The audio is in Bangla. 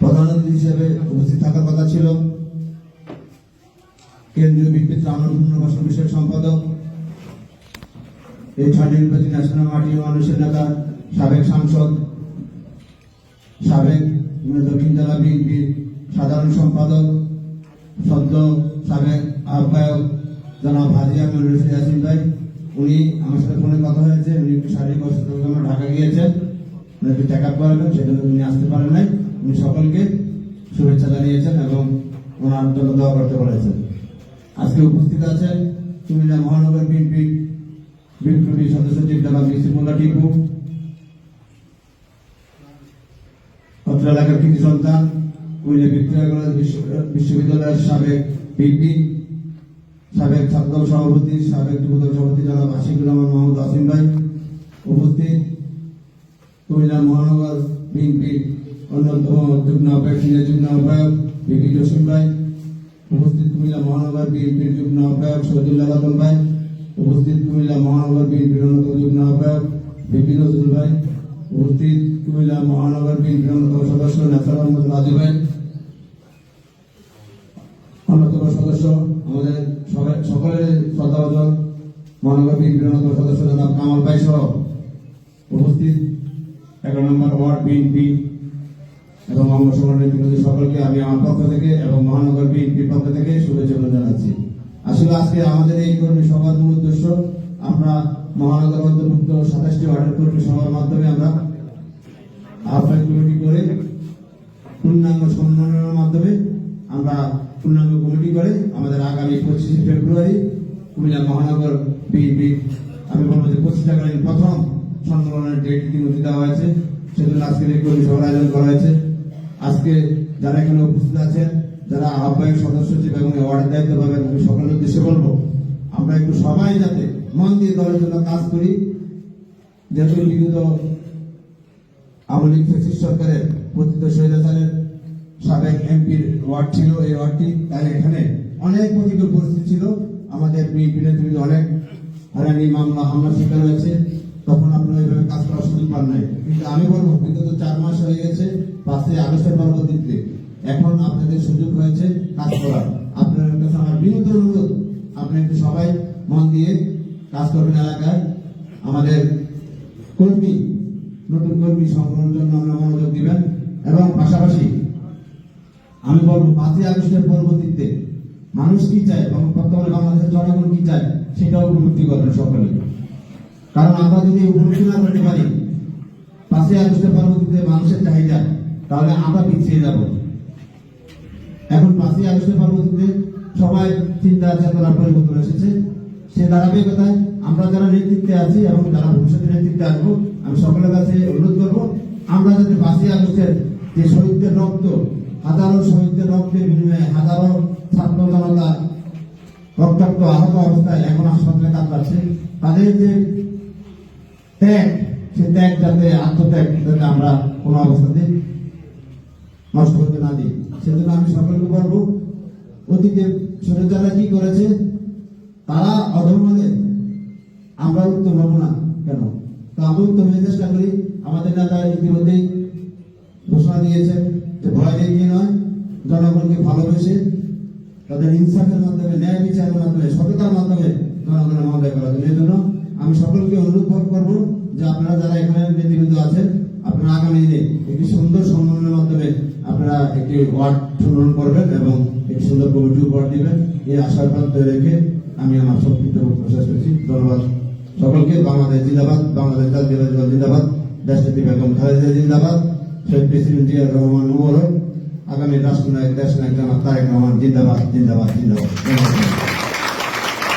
প্রধান হিসেবে উপস্থিত থাকার কথা ছিল। কেন্দ্রীয় বিদ্যুৎ বিষয়ক সম্পাদক, এই ছয় ন্যাশনাল পার্টি মানুষের নেতা, সাবেক সাংসদ, সাবেক দক্ষিণ জেলা বিএনপির সাধারণ সম্পাদক, সদ্য সাবেক আহ্বায়ক জনাব হাজি আহমেদ রশিদ ইয়াসিন ভাই উনি আমার সাথে ফোনে কথা হয়েছে, উনি একটু শারীরিক অসুস্থতার জন্য ঢাকা গিয়েছেন। উনি একটু চেক আপ করাবেন সেজন্য উনি আসতে পারেন নাই। উনি সকলকে শুভেচ্ছা জানিয়েছেন এবং ওনার জন্য দোয়া করতে বলেছেন। আজকে উপস্থিত আছেন কুমিল্লা মহানগর বিএনপির বিপ্লবী সদস্য সচিব জনাব মিসিমুল্লাহ টিপু। অত্র এলাকার কৃতি সন্তান, কুমিল্লা বিশ্ব- বিশ্ববিদ্যালয়ের সাবেক পিপি সাবেক ছাত্র সভাপতি, সাবেক যুবদল সভাপতি জনাব আশিকুর রহমান, মোহাম্মদ আসিম ভাই উপস্থিত। কুমিল্লা মহানগর বিএনপি অন্যতম যুগ্ম আহ্বায়ক, সিনিয়র যুগ্ম আহ্বায়ক বিপি জসিম ভাই উপস্থিত। কুমিল্লা মহানগর বিএনপির যুগ্ম আহ্বায়ক শহীদুল্লাহ আলম ভাই উপস্থিত। কুমিল্লা মহানগর বিএনপির অন্যতম যুগ্ম আহ্বায়ক বিপি নজরুল ভাই উপস্থিত। কুমিল্লা মহানগর বিএনপির অন্যতম সদস্য নেসার আহমদ রাজু ভাই আমাদের সবাই সকলের শ্রদ্ধাভাজন মহানগর সদস্য জনাব কামাল ভাই উপস্থিত। এগারো নম্বর ওয়ার্ড বিএনপি এবং অঙ্গ সকলকে আমি আমার পক্ষ থেকে এবং মহানগর বিএনপির পক্ষ থেকে শুভেচ্ছা জানাচ্ছি। আসলে আজকে আমাদের এই কর্মী সভার উদ্দেশ্য, আমরা মহানগর সাতাশটি ওয়ার্ডের কর্মী সভার মাধ্যমে আমরা আহ্বায়ক কমিটি করে পূর্ণাঙ্গ সম্মেলনের মাধ্যমে আমরা পূর্ণাঙ্গ কমিটি করে আমাদের আগামী পঁচিশে ফেব্রুয়ারি কুমিল্লা মহানগর বিএনপি আমি বলব যে পঁচিশ টাকালীন প্রথম সম্মেলনের ডেট ইতিমধ্যে দেওয়া হয়েছে। সেজন্য আজকের এই কর্মী সভার আয়োজন করা হয়েছে। আজকে যারা এখানে উপস্থিত আছেন, যারা আহ্বায়ক সদস্য সচিব এবং অর্ডার দায়িত্ব পাবেন, আমি সকলের উদ্দেশ্যে বলব, আমরা একটু সবাই যাতে মন দিয়ে দলের জন্য কাজ করি। যেহেতু বিগত আওয়ামী লীগ সরকারের পতিত স্বৈরাচারের সাবেক এমপির ওয়ার্ড ছিল, এই ওয়ার্ডটি তাই এখানে অনেক প্রতিকূল পরিস্থিতি ছিল। আমাদের নেতৃত্বে অনেক হয়রানি, মামলা, হামলা শিকার হয়েছে। তখন আপনারা এইভাবে কাজ করার সুযোগ পান নাই। কিন্তু আমি বলব, বিগত চার মাস হয়ে গেছে, পাঁচই আগস্টের পরবর্তীতে এখন আপনাদের সুযোগ হয়েছে কাজ করার। আপনাদের কাছে আমার বিনীত অনুরোধ আপনি একটু সবাই মন দিয়ে কাজ করবেন এলাকায়। আমাদের কর্মী, নতুন কর্মী সংগ্রহের জন্য আমরা মনোযোগ দিবেন। এবং পাশাপাশি আমি বলব, পাঁচই আগস্টের পরবর্তীতে মানুষ কি চায়? এবং বর্তমানে বাংলাদেশের জনগণ কি চায়? সেটাও উপলব্ধি করবেন সকলে। কারণ আমরা যদি উপলব্ধি না করতে পারি, পাঁচই আগস্টের পরবর্তীতে মানুষের চাহিদা, তাহলে আমরা পিছিয়ে যাব। এখন পাঁচই আগস্টের পরবর্তীতে সবাই চিন্তা চেতনার পরিবর্তন এসেছে। সে ধারাবাহিকতায় আমরা যারা নেতৃত্বে আছি এবং যারা ভবিষ্যতে নেতৃত্বে আসব, আমি সকলের কাছে অনুরোধ করব, আমরা যাতে পাঁচই আগস্টের যে শহীদদের রক্ত হাজারো শহীদদের রক্তের বিনিময়ে হাজারো ছাত্র জনতা রক্তাক্ত আহত অবস্থায় এখন হাসপাতালে কাতরাচ্ছে তাদের যে ত্যাগ, সে ত্যাগ যাতে আত্মত্যাগ যাতে আমরা কোনো অবস্থাতে নষ্ট হতে না দিই। সেজন্য আমি সকলকে বলব অতীতে ছোটরা কি করেছে, তারা অধর্মলে আমরা উত্তম হব না কেন? তো আমরা উত্তম চেষ্টা করি। আমাদের নেতা ইতিমধ্যেই ঘোষণা দিয়েছেন ভয় দেখিয়ে নয়, জনগণকে ভালোবেসে তাদের ইনসাফের মাধ্যমে, ন্যায় বিচারের মাধ্যমে, সততার মাধ্যমে জনগণের মহোদয় করা এই জন্য আমি সকলকে অনুরোধ করব যে আপনারা যারা এখানে নেতৃবৃন্দ আছেন, আপনারা আগামী দিনে একটি সুন্দর সম্মেলনের মাধ্যমে আপনারা একটি ওয়ার্ড সম্মেলন করবেন এবং একটি সুন্দর কমিটি উপহার দিবেন। এই আশাবাদ রেখে আমি আমার সংক্ষিপ্ত শেষ করছি। ধন্যবাদ সকলকে। বাংলাদেশ জিন্দাবাদ, বাংলাদেশ জাতীয় জিন্দাবাদ দেশনীতি বেগম খালেদা জিন্দাবাদ। শহীদ প্রেসিডেন্ট জিয়া রহমান মুবারক আগামী রাষ্ট্রনায়ক দেশ নায়ক জানাব তারেক রহমান জিন্দাবাদ জিন্দাবাদ জিন্দাবাদ